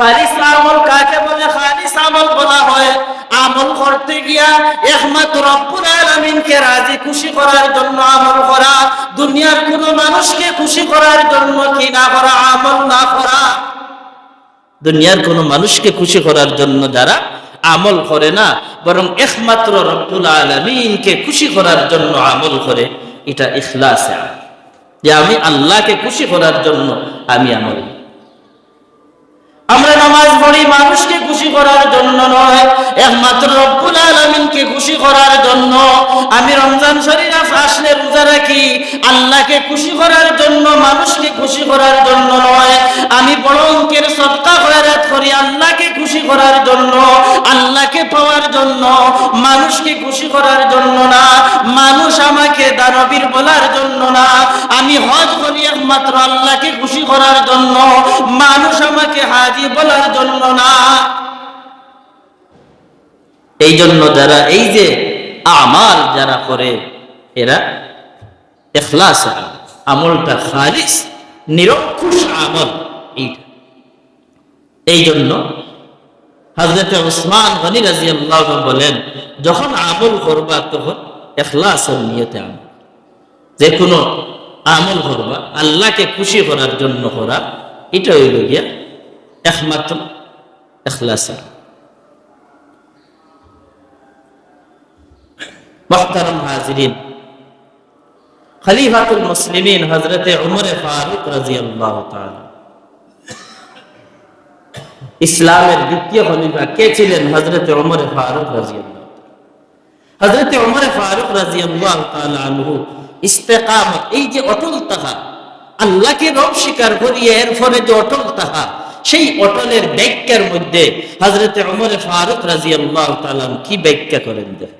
খালিস আমল কাকে বলে? খালিস আমল বলা হয়। আমল করতে গিয়া একমাত্র রব্বুল আলামিনকে রাজি খুশি করার জন্য আমল করা। দুনিয়ার কোন মানুষকে খুশি করার জন্য কি না করা? আমল না করা। দুনিয়ার কোন মানুষকে খুশি করার জন্য যারা আমল করে না, বরং একমাত্র রব্বুল আলামিনকে খুশি করার জন্য আমল করে, এটা ইখলাস যে আমি আল্লাহকে খুশি করার জন্য আমি আমল আমরা নামাজ পড়ি মানুষকে খুশি করার জন্য নয়, একমাত্র রব্বুল আলমিনকে খুশি করার জন্য। আমি রমজান শরীফ আসলে রোজা রাখি, আল্লাহকে খুশি করার জন্য, মানুষকে খুশি করার জন্য নয়। আল্লাহকে পাওয়ার জন্য, মানুষকে খুশি করার জন্য না, মানুষ আমাকে দানবীর বলার জন্য না, আমি হজ করি একমাত্র আল্লাহকে খুশি করার জন্য, মানুষ আমাকে হাজি বলার জন্য না। এই জন্য যারা এই যে আমার যারা করে, এরা এখলাস আমলটা খালিস, নিরঙ্কুশ আমল এই জন্য হজরত ওসমান গনি রাজি আল্লাহ বলেন, যখন আমল করবা তখন এখলাসের নিয়তে আমল যে কোনো আমল করবা, আল্লাহকে খুশি করার জন্য করা, এটা হইল গিয়া একমাত্র এখলাসা মহতারম হাজরিন, খলিফাতুল মুসলিমিন হজরত উমর ফারুক রাজি আল্লাহ তালা ইসলামের দ্বিতীয় খলিফা কে ছিলেন? হজরত ওমর ফারুক রাজিয়া হজরত ওমর ফারুক ইস্তেকামত এই যে অটল তাহা, আল্লাহকে রব স্বীকার করিয়ে এর ফলে যে অটল তাহা, সেই অটলের ব্যাখ্যার মধ্যে হজরত ওমর ফারুক রাজিয়া কি ব্যাখ্যা করেন দেখ।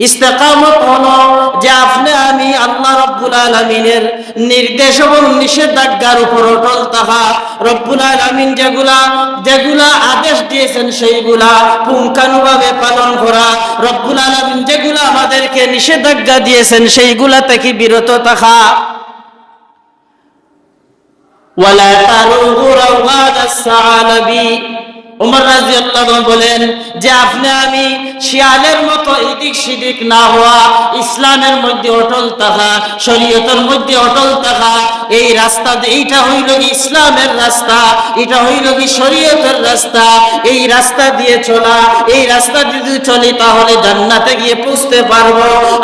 ইস্তেকামত হলো যে আপনি, আমি আল্লাহ রব্বুল আলমিনের নির্দেশ এবং নিষেধাজ্ঞার উপর অটল তাহা রব্বুল আলমিন যেগুলা যেগুলা আদেশ দিয়েছেন সেইগুলা পুঙ্খানুভাবে পালন করা, রব্বুল আলমিন যেগুলা আমাদেরকে নিষেধাজ্ঞা দিয়েছেন সেইগুলা থেকে বিরত থাকা। ওয়ালা তারুগু রাওয়াদাস সালাবি উমর রাজি বলেন, যে আপনি আমি শিয়ালের মতো এদিক সিদিক না হওয়া, ইসলামের মধ্যে অটল থাকা, শরীয়তের মধ্যে অটল থাকা এই রাস্তা এইটা হইল ইসলামের রাস্তা, এটা হইল কি শরীয়তের রাস্তা। এই রাস্তা দিয়ে চলা, এই রাস্তা যদি চলি তাহলে জান্নাতে গিয়ে পৌঁছতে পারব।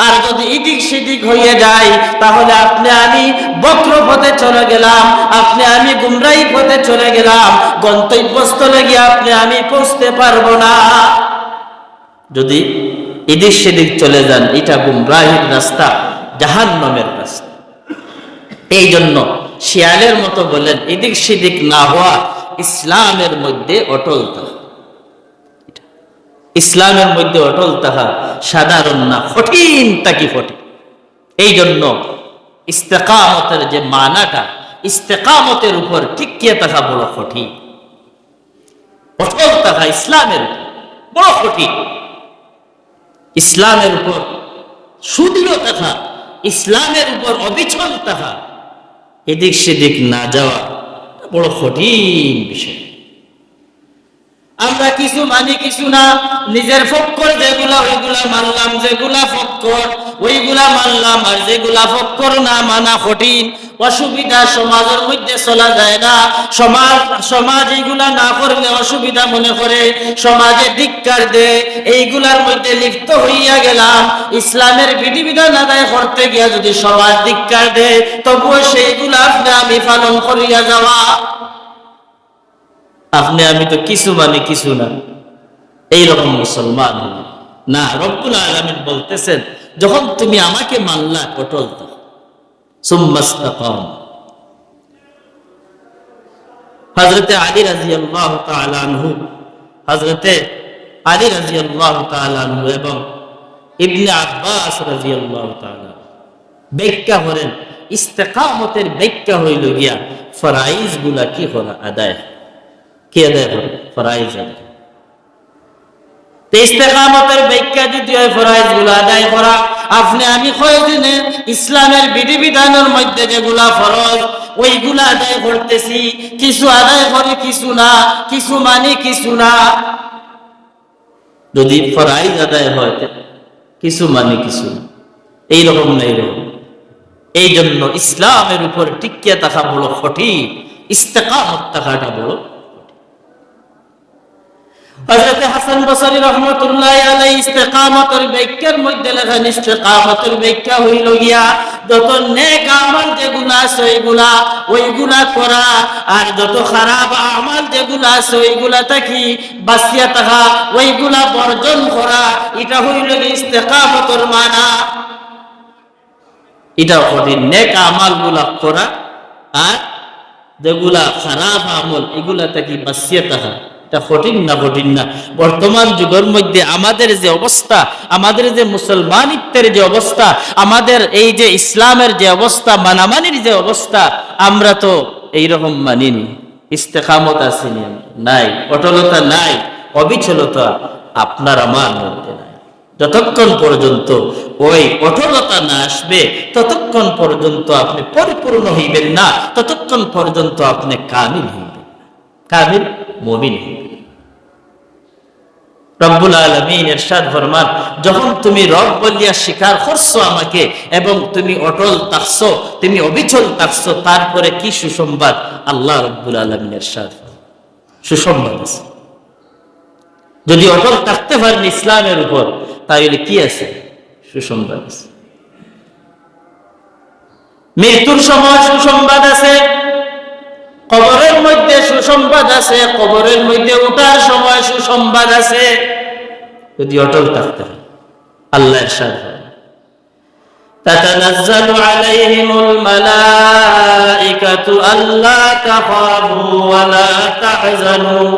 আর যদি এদিক সেদিক হয়ে যায় তাহলে আপনি আমি বক্র পথে চলে গেলাম, আপনি আমি গুমরাই পথে চলে গেলাম, গন্তব্যস্থলে গিয়ে আপনি আমি পৌঁছতে পারব না। যদি এদিক সেদিক চলে যান, এটা গুমরাহির রাস্তা, জাহান্নামের রাস্তা। এই জন্য শিয়ালের মতো বলেন এদিক সেদিক না হওয়া ইসলামের মধ্যে অটল তাহা। ইসলামের মধ্যে অটল তাহা সাধারণ না, কঠিন তাকি কঠিন? এই জন্য ইস্তেকামতের যে মানাটা, ইস্তেকামতের উপর টিকিয়ে থাকা বড় কঠিন? অটল থাকা ইসলামের বড় কঠিন। ইসলামের উপর সুদৃঢ় থাকা ইসলামের উপর অবিচল থাকা এদিক সেদিক না যাওয়া বড় কঠিন বিষয়। আমরা কিছু মানি, কিছু না, নিজের ফক্কর যেগুলা, ওইগুলা মানলাম, যেগুলা ফক্কর ওইগুলা মানলাম আর যেগুলা ফক্কর না মানা কঠিন, অসুবিধা সমাজের মধ্যে চলা যায় না। সমাজ সমাজ এইগুলা না করলে অসুবিধা মনে করে। সমাজে ধিক্কার দে, এইগুলার মধ্যে লিপ্ত হইয়া গেলাম। ইসলামের বিধিবিধান আদায় করতে গিয়া যদি সমাজ ধিক্কার দে, তবুও সেইগুলা আপনি আমি পালন করিয়া যাওয়া। আপনি আমি তো কিছু মানে কিছু না। এইরকম মুসলমান না। রব্বুল আলমিন বলতেছেন যখন তুমি আমাকে মানলা পটল তো। সুম্মাস্তাকাম হজরতে আলী রাজি আল্লাহ তালু হজরতে আলী রাজি আল্লাহ তালু এবং ইবনে আব্বাস রাজি আল্লাহ ব্যাখ্যা করেন, ইস্তেকামতের ব্যাখ্যা হইল গিয়া ফরাইজগুলা কি করা আদায়? কি আদায় করে? ফরাইজ আদায়। ইস্তেকামতের ব্যাখ্যা যদি হয় ফরাইজগুলো আদায় করা। আপনি, আমি কয়েকদিনে ইসলামের বিধিবিধানের মধ্যে যেগুলা ফরজ, ওইগুলা আদায় করতেছি। কিছু আদায় করি, কিছু না, কিছু মানি, কিছু না। যদি ফরাইজ আদায় হয় কিছু মানে কিছু না। এইরকম না এইরকম। এই জন্য ইসলামের উপর টিকিয়ে থাকা বড় কঠিন। ইস্তেকামত থাকাটা বড় হযরত হাসান বসরি রহমাতুল্লাহ আলাইহি ইস্তেকামতের ব্যাখ্যার মধ্যে লেখেন ইস্তেকামতের ব্যাখ্যা হইল গিয়া, যত নেক আমল যেগুলা আছে ওইগুলা ওইগুলা করা, আর যত খারাপ আমল যেগুলা আছে ওইগুলা থাকি, বাঁচিয়া থাকা, ওইগুলা বর্জন করা, এটা হইল ইস্তেকামতের মানা। এটা কঠিন, নেক আমলগুলা করা, আর যেগুলা খারাপ আমল, এগুলা থেকে বাঁচিয়ে থাকা। এটা কঠিন না কঠিন না। বর্তমান যুগের মধ্যে আমাদের যে অবস্থা, আমাদের যে মুসলমানিত্বের যে অবস্থা, আমাদের এই যে ইসলামের যে অবস্থা, মানামানির যে অবস্থা, আমরা তো এইরকম মানিনি। ইস্তেকামত আসেনি। নাই। অটলতা নাই। অবিচলতা আপনার আমার মধ্যে যতক্ষণ পর্যন্ত ওই কঠোরতা না আসবে, ততক্ষণ পর্যন্ত আপনি পরিপূর্ণ হইবেন না, ততক্ষণ পর্যন্ত আপনি কামিল হইবেন কামিল মমিন। যখন তুমি রব বলিয়া স্বীকার করছ আমাকে এবং তুমি অটল থাকছো, তুমি অবিচল থাকছো, তারপরে কি সুসংবাদ? আল্লাহ রব্বুল আলমিন এরশাদ সুসংবাদ আছে। যদি অটল থাকতে পারেন ইসলামের উপর, তাহলে কি আছে? সুসংবাদ আছে। মৃত্যুর সময় সুসংবাদ আছে। কবরের মধ্যে সুসংবাদ আছে কবরের মধ্যে উঠার সময় সুসংবাদ আছে যদি অটল থাকতে হয় আল্লাহ এরশাদ تتنزل عليهم الملائكة ألا تخافوا ولا تحزنوا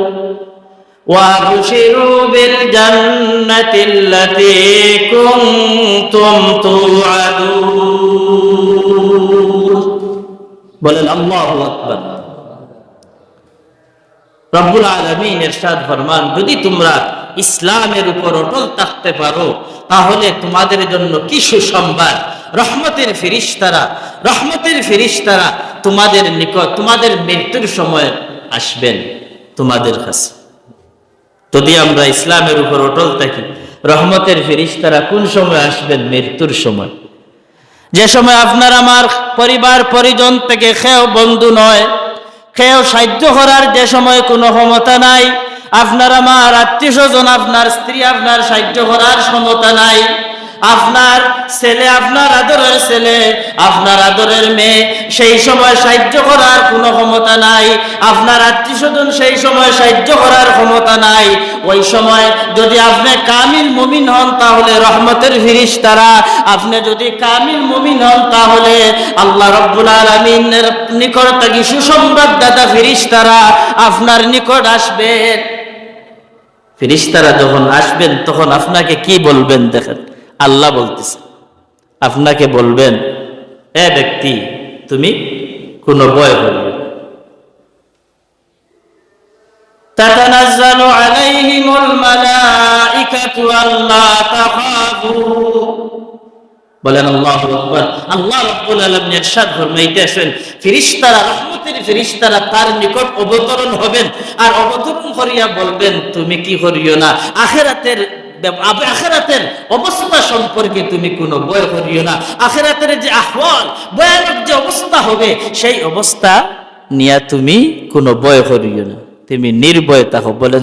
وابشروا بالجنة التي كنتم توعدون বলেন আল্লাহ আকবার রব্বুল আলমিন এরশাদ ফরমান, যদি তোমরা ইসলামের উপর অটল থাকতে পারো, তাহলে তোমাদের জন্য কি সুসংবাদ? রহমতের ফিরিস্তারা রহমতের ফিরিস্তারা তোমাদের নিকট, তোমাদের মৃত্যুর সময় আসবেন, তোমাদের কাছে। যদি আমরা ইসলামের উপর অটল থাকি, রহমতের ফিরিস্তারা কোন সময় আসবেন? মৃত্যুর সময়। যে সময় আপনার, আমার পরিবার, পরিজন থেকে খেও বন্ধু নয় খেয়েও সাহায্য করার যে সময় কোনো ক্ষমতা নাই। আপনার আমার আত্মীয় স্বজন আপনার স্ত্রী, আপনার সাহায্য করার ক্ষমতা নাই। আপনার ছেলে, আপনার আদরের ছেলে, আপনার আদরের মেয়ে, সেই সময় সাহায্য করার কোনো ক্ষমতা নাই। আপনার আত্মীয় স্বজন সেই সময় সাহায্য করার ক্ষমতা নাই। ওই সময় যদি আপনি কামিল মুমিন হন, তাহলে রহমতের ফিরিস তারা আপনি যদি কামিল মুমিন হন, তাহলে আল্লাহ রব্বুল আলমিনের নিকট থেকে সুসংবাদদাতা ফিরিস তারা আপনার নিকট আসবেন ফিরিস্তারা যখন আসবেন, তখন আপনাকে কি বলবেন দেখেন। আল্লাহ বলতেছে আপনাকে বলবেন এ ব্যক্তি তুমি কোনো ভয় করবে না। تتنزل عليهم الملائكة ألا تخافوا বলেন আল্লাহ আকবার আল্লাহ রাব্বুল আলামিন ইরশাদ ফরমাইতেছেন ফেরেশতারা রহমতের ফেরেশতারা তার নিকট অবতরণ হবেন আর অবতরণ করিয়া বলবেন তুমি কি করিও না আখেরাতের আখেরাতের অবস্থা সম্পর্কে তুমি কোনো ভয় করিও না। আখেরাতের যে আহ্বান ভয়ানক যে অবস্থা হবে, সেই অবস্থা তুমি কোনো ভয় করিও না। তুমি নির্ভয় থাকো, বলেন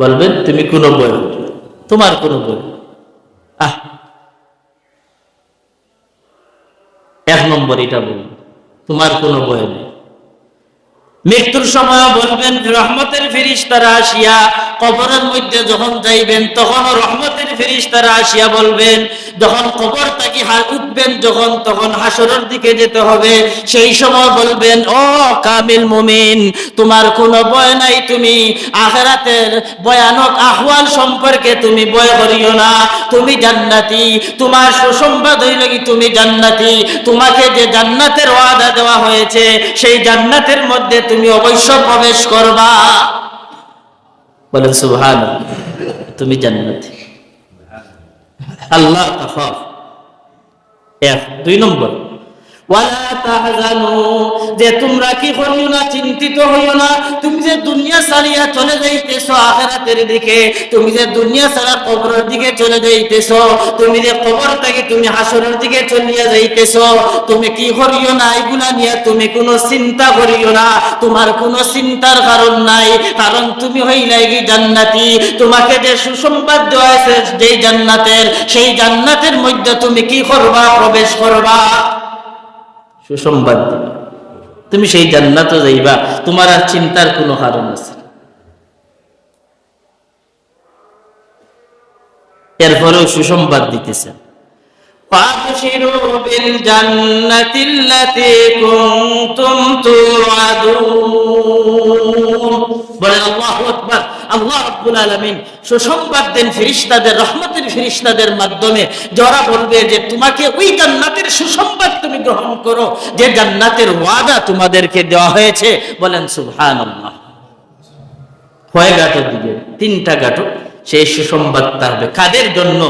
বলবেন, তুমি না। তোমার এক নম্বর এটা বলব তোমার কোনো ভয় নেই। মৃত্যুর সময় বলবেন, রহমতের ফিরিস্তারা আসিয়া কবরের মধ্যে যখন যাইবেন, তখন রহমতের ফিরিস্তারা আসিয়া বলবেন, যখন কবর থেকে উঠবেন, যখন তখন হাসরের দিকে যেতে হবে। সেই সময় বলবেন, ও কামিল মুমিন, তোমার কোনো ভয় নাই তুমি। আখেরাতের ভয়ানক আহ্বান সম্পর্কে তুমি ভয় করিও না। তুমি জান্নাতি, তোমার সুসংবাদ হইল কি তুমি জান্নাতি। তোমাকে যে জান্নাতের ওয়াদা দেওয়া হয়েছে, সেই জান্নাতের মধ্যে তুমি অবশ্য প্রবেশ করবা। বলেন সুহান তুমি জান্নাতি। আল্লাহ এক দুই নম্বর। যে তোমরা কি করিও না, চিন্তিত হইও না। তুমি যে দুনিয়া ছাড়িয়া চলে যাইতেছো আখিরাতের দিকে, তুমি যে দুনিয়া ছাড়া কবরের দিকে চলে যাইতেছো, তুমি যে কবর তুমি হাসরের দিকে চলিয়া যাইতেছো, তুমি কি করিও না? এগুলা নিয়ে তুমি কোনো চিন্তা করিও না। তোমার কোনো চিন্তার কারণ নাই, কারণ তুমি হইলাই কি জান্নাতি। তোমাকে যে সুসংবাদ দেওয়া হয়েছে যেই জান্নাতের, সেই জান্নাতের মধ্যে তুমি কি করবা, প্রবেশ করবা? সুসংবাদ দিবা। তুমি সেই জান্নাতে যাইবা, তোমার আর চিন্তার কোনো কারণ আছে এরপরেও সুসংবাদ দিতেছেন বলে আল্লাহ আকবার। আল্লাহ রাব্বুল আলামিন সুসংবাদ দেন ফেরেশতাদের, রহমতের ফেরেশতাদের মাধ্যমে। যারা বলবে যে, তোমাকে ওই জান্নাতের সুসংবাদ তুমি গ্রহণ করো, যে জান্নাতের ওয়াদা তোমাদেরকে দেওয়া হয়েছে। বলেন, সুবহানাল্লাহ। কয় গাঁটের দিকে তিনটা গাঁটো সেই কাদের জন্য?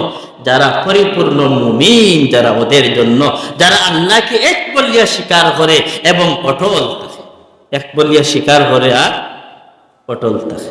যারা পরিপূর্ণ মুমিন, যারা ওদের জন্য, যারা আল্লাহকে এক বলিয়া স্বীকার করে এবং অটল থাকে এক বলিয়া স্বীকার করে আর অটল থাকে